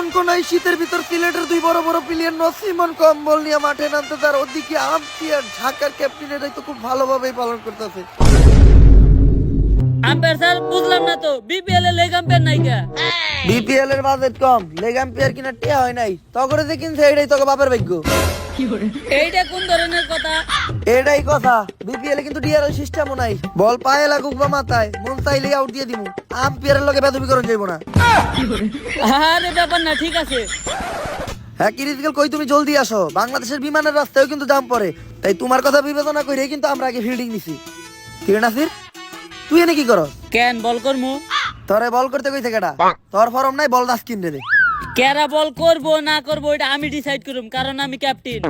কনকন এই শীতের ভিতর সিলেটের দুই বড় বড় প্লেয়ার নসিমন কম্বল নিয়ে মাঠে নামতে তার ওদিকে আম্পিয়ার ঢাকার ক্যাপ্টেন এটাই তো খুব ভালোভাবেই পালন করতেছে। আম্পায়ার স্যার বুঝলাম না তো বিপিএল এ লেগ আম্পায়ার নাই কে? বিপিএল এর বাজেট কম লেগ আম্পিয়ার কিনা টিয়া হয় নাই। তগরে যে কিনছে এটাই তোকে বাপের ভাগ্য। এইটা কোন ধরনের কথা? এটাই কথা। বিপিএল এ কিন্তু ডিআরএল সিস্টেমও নাই। বল পায়ে লাগুক বা মাথায় মন চাইলেই আউট দিয়ে দিমু। আম্পিয়ারের লগে যাইব না। আরে ব্যাপার না ঠিক আছে। হ্যাঁ কিরিজগেল কই তুমি জলদি আসো। বাংলাদেশের বিমানের রাস্তায়ও কিন্তু জাম পড়ে। তাই তোমার কথা বিবেচনা করে কিন্তু আমরা আগে ফিল্ডিং নিছি। তুই এনে কি করস? কেন বল করমু? তোরে বল করতে কই থেকে তোর ফরম নাই বল দাস কিনে দে। কেরা বল করব না করব এটা আমি ডিসাইড করুম কারণ আমি ক্যাপ্টেন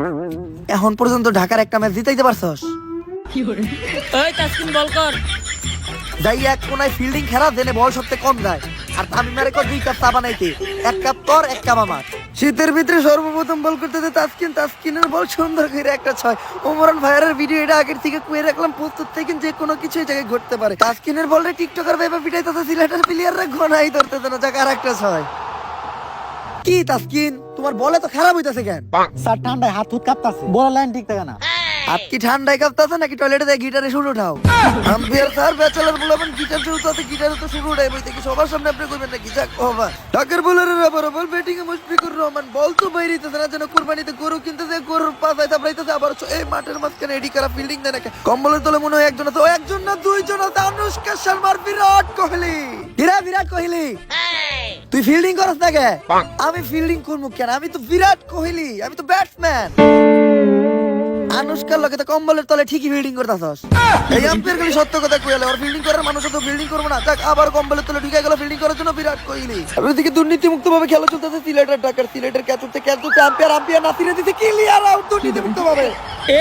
এখন পর্যন্ত ঢাকার একটা ম্যাচ জিতাইতে পারছস? ওই তাসকিন বল কর। যাই এক কোনায় ফিল্ডিং খেলা জেনে বল কম যায়। আর তামিমারে কর দুই কাপ চা বানাইতে। এক কাপ তোর এক কাপ আমার। শীতের ভিতরে সর্বপ্রথম বল করতে দে তাসকিন তাসকিনের বল সুন্দর করে একটা ছয়। ওমরান ভাইয়ারের ভিডিও এটা আগের থেকে কুয়ে রাখলাম প্রস্তুত থেকে যে কোনো কিছু এই জায়গায় ঘটতে পারে। তাসকিনের বলটা টিকটকার ভাইবা পিটাইতেছে সিলেটের প্লেয়াররা ঘনাই ধরতেছে না যাক আর একটা ছয়। কি তাসকিন? তোমার বলে তো খারাপ হইতাছে কেন? স্যার ঠান্ডায় হাত হুত কাঁপতাছে। বড় লাইন ঠিক থাকে না। হাত কি ঠান্ডায় কাঁপতাছে নাকি টয়লেটে যায় গিটারে সুর উঠাও? আম্পিয়ার স্যার ব্যাচেলার বলবেন গিটার শুরু তাতে গিটারে তো শুরু উঠাই সবার সামনে আপনি করবেন নাকি? যাক বাবা। ঢাকার বোলারের আবার বল ব্যাটিং এ মুশফিকুর রহমান বল তো বাইরিতেছে না যেন কুরবানিতে গরু কিনতেছে গরুর তাপড়াইতেছে আবার এই মাঠের মাঝখানে এডি করা ফিল্ডিং দেয় নাকি? কম্বলের তলে মনে হয় একজন আছে ও একজন না দুইজন আছে অনুষ্কা শর্মার বিরাট কোহলি। কিরা বিরাট কোহলি। তুই ফিল্ডিং করস না কে আমি ফিল্ডিং করব কেন? আমি তো বিরাট কোহলি আমি তো ব্যাটসম্যান আনুষ্কার লগে তো কম্বলের তলে ঠিকই ফিল্ডিং করতেছস। এই আম্পায়ার সত্য কথা কইলে ওর ফিল্ডিং করার মানুষ তো ফিল্ডিং করব না। যাক আবার কম্বলের তলে ঢুকে গেল ফিল্ডিং করার জন্য বিরাট কোহলি আর ওদিকে দুর্নীতি মুক্ত ভাবে খেলা চলতেছে সিলেটের ঢাকার সিলেটের ক্যাচ ক্যাচ উঠতে আম্পায়ার আম্পায়ার নাসিরে দিতে ক্লিয়ার আউট দুর্নীতি মুক্ত ভাবে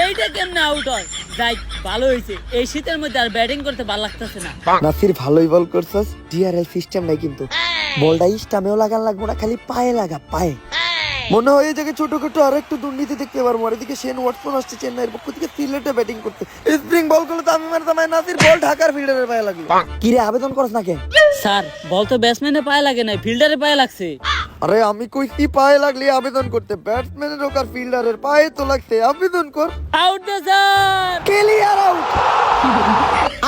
এইটা কেমনে আউট হয়? যাই ভালো হয়েছে এই শীতের মধ্যে আর ব্যাটিং করতে ভালো লাগতেছে না। নাসির ভালোই বল করছস ডিআরএল সিস্টেম নাই কিন্তু। বলটা স্টামেও লাগান লাগবো না খালি পায়ে লাগা পায়ে। মনে হয় এই জায়গায় ছোটখাটো আর একটু দুর্নীতি দেখতে পারব। আর এদিকে শেন ওয়াটসন আসছে চেন্নাইয়ের পক্ষ থেকে সিলেটে ব্যাটিং করতে। স্প্রিং বল করলে তো আমি মানে মারতাম নাসির বল ঢাকার ফিল্ডারের পায়ে লাগল। কি রে আবেদন করছ না কেন স্যার বল তো ব্যাটসম্যানের পায়ে লাগে না ফিল্ডারে পায়ে লাগছে। আরে আমি কই কি পায়ে লাগলে আবেদন করতে? ব্যাটসম্যানের হোক আর ফিল্ডারের পায়ে তো লাগছে আবেদন কর। আউট দে স্যার! ক্লিয়ার আউট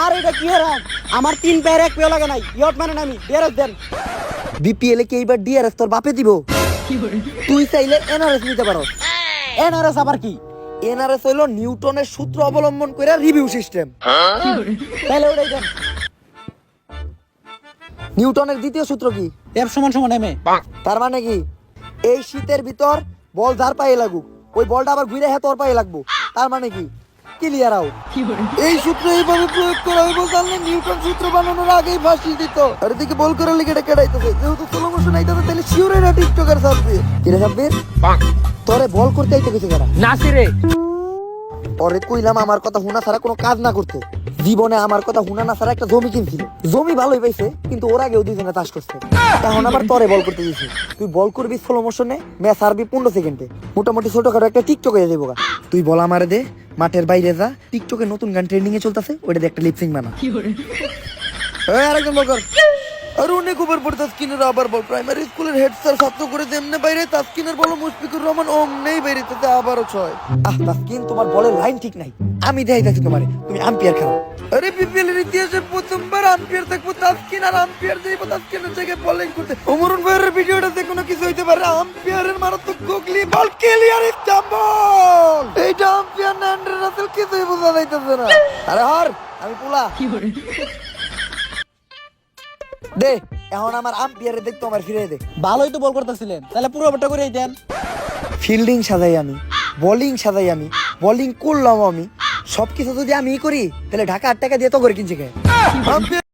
আর এটা কি হারাম? আমার তিন পেয়ার এক পেয়ে লাগে নাই। ইয়ট মানে আমি ডিআরএস দেন। বিপিএল এ কি এইবার ডিআরএস তোর বাপে দিব? তুই চাইলে এনআরএস নিতে পারো। এনআরএস আবার কি? এনআরএস হলো নিউটনের সূত্র অবলম্বন করে রিভিউ সিস্টেম তাহলে ওটাই দেন। নিউটনের দ্বিতীয় সূত্র কি? এফ সমান সমান এম এ তার মানে কি? এই শীতের ভিতর বল যার পায়ে লাগুক ওই বলটা আবার ঘুরে হ্যাঁ তোর পায়ে লাগবো। তার মানে কি? ক্লিয়ার আউট এই সূত্র এইভাবে প্রয়োগ করা হইব জানলে নিউটন সূত্র বানানোর আগেই ফাঁসি দিত। আর এদিকে বল করে লিখে এটা কেটাইতেছে যেহেতু স্লো মোশন আইতাছে তাহলে শিওর এটা টিকটকার সাব্বির কিরে সাব্বির? তোরে বল করতে আইতে গেছে কারা নাসিরে পরে কইলাম আমার কথা হুনা ছাড়া কোনো কাজ না করতে। জীবনে আমার কথা হুনা না ছাড়া একটা জমি কিনছিল। জমি ভালোই পাইছে কিন্তু ওর আগেও দুইজনে চাষ করছে। এখন আবার তরে বল করতে দিছি তুই বল করবি স্লো মোশনে ম্যাচ হারবি পনেরো সেকেন্ডে। মোটামুটি ছোটখাটো একটা টিকটক হয়ে যাব তুই বল আমারে দে। মাঠের বাইরে যা টিকটকে নতুন গান ট্রেন্ডিং এ চলতেছে ওইটা দিয়ে একটা লিপসিং বানা। ওই আরেকজন বল কর আর অনেক ওভার পর তাস্কিনের আবার বল। প্রাইমারি স্কুলের হেড স্যার ছাত্র করে তেমনে বাইরে, তাস্কিনের বল মুশফিকুর রহমান অমনেই বাইরে, তাতে আবারও ছয়। আহ, তাস্কিন, তোমার বলের লাইন ঠিক নাই। আমি দেখাই যাচ্ছি তোমারে। তুমি আম্পিয়ার খেলো। আরে বিপিএল এর ইতিহাসে প্রথমবার আম্পিয়ার দেখব তাস্কিন আর আম্পিয়ার দেখব তাস্কিনের জায়গায় বলিং করতে। অমরুন ভাইয়ের ভিডিওটা যে কোনো কিছু হইতে পারে। আম্পিয়ারের মারাত্মক গুগলি বল ক্লিয়ার ইস্তাম্বুল এইটা আম্পিয়ার না অ্যান্ড্রে রাসেল কিছুই বোঝা যাইতেছে না। আরে হর, আমি পোলা। দে এখন আমার আম্পিয়ারে দেখতো আমার ফিরে দে। ভালোই তো বল করতেছিলেন। তাহলে পুরো ওভারটা করেই দেন। ফিল্ডিং সাজাই আমি বোলিং সাজাই আমি বোলিং করলাম আমি। সবকিছু যদি আমি করি তাহলে ঢাকা আট টাকা দিয়ে তো করে কিনছে কে?